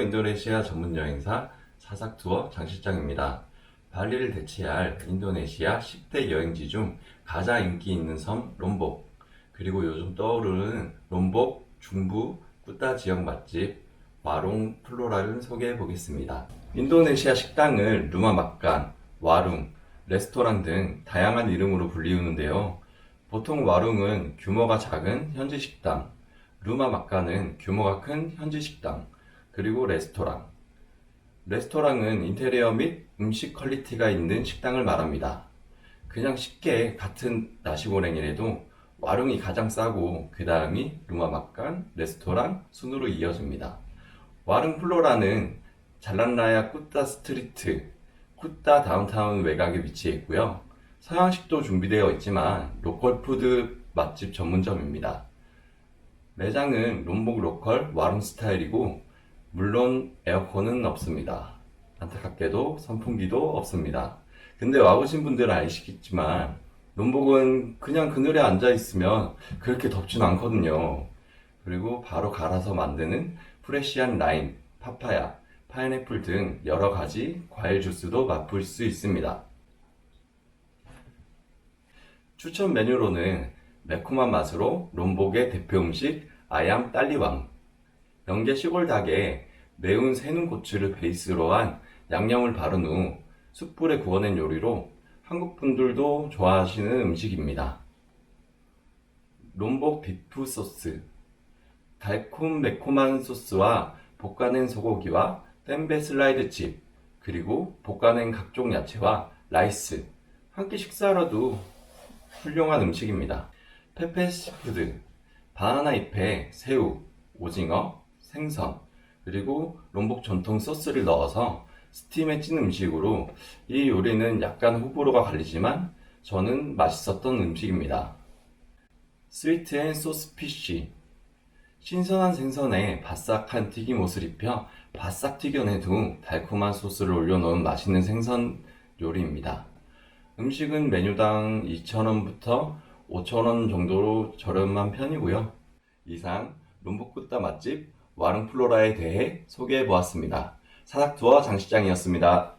인도네시아 전문 여행사 사삭 투어 장 실장입니다. 발리를 대체할 인도네시아 10대 여행지 중 가장 인기 있는 섬 롬복, 그리고 요즘 떠오르는 롬복 중부 꾸따 지역 맛집 와롱 플로라를 소개해 보겠습니다. 인도네시아 식당을 루마 막간, 와룽, 레스토랑 등 다양한 이름으로 불리우는데요. 보통 와룽은 규모가 작은 현지 식당, 루마 막간은 규모가 큰 현지 식당, 그리고 레스토랑. 레스토랑은 인테리어 및 음식 퀄리티가 있는 식당을 말합니다. 그냥 쉽게 같은 나시고랭이라도 와룽이 가장 싸고 그 다음이 루마 막간, 레스토랑 순으로 이어집니다. 와룽 플로라는 잘란라야 꾸따 스트리트, 꾸따 다운타운 외곽에 위치해 있고요. 서양식도 준비되어 있지만 로컬 푸드 맛집 전문점입니다. 매장은 롬복 로컬 와룽 스타일이고 물론 에어컨은 없습니다. 안타깝게도 선풍기도 없습니다. 근데 와보신 분들은 아시겠지만 롬복은 그냥 그늘에 앉아 있으면 그렇게 덥진 않거든요. 그리고 바로 갈아서 만드는 프레시한 라임, 파파야, 파인애플 등 여러 가지 과일 주스도 맛볼 수 있습니다. 추천 메뉴로는 매콤한 맛으로 롬복의 대표 음식 아얌 딸리왕, 명계 시골 닭에 매운 새눈 고추를 베이스로 한 양념을 바른 후 숯불에 구워낸 요리로 한국 분들도 좋아하시는 음식입니다. 롬복 비프 소스 달콤 매콤한 소스와 볶아낸 소고기와 댐베 슬라이드 칩 그리고 볶아낸 각종 야채와 라이스 한 끼 식사라도 훌륭한 음식입니다. 페페시푸드 바나나 잎에 새우, 오징어, 생선 그리고 롬복 전통 소스를 넣어서 스팀에 찐 음식으로 이 요리는 약간 호불호가 갈리지만 저는 맛있었던 음식입니다. 스위트 앤 소스 피쉬 신선한 생선에 바싹한 튀김옷을 입혀 바싹 튀겨낸 후 달콤한 소스를 올려놓은 맛있는 생선 요리입니다. 음식은 메뉴당 2,000원부터 5,000원 정도로 저렴한 편이고요. 이상 롬복꾸따 맛집 와릉플로라에 대해 소개해 보았습니다. 사닥투어 장시장이었습니다.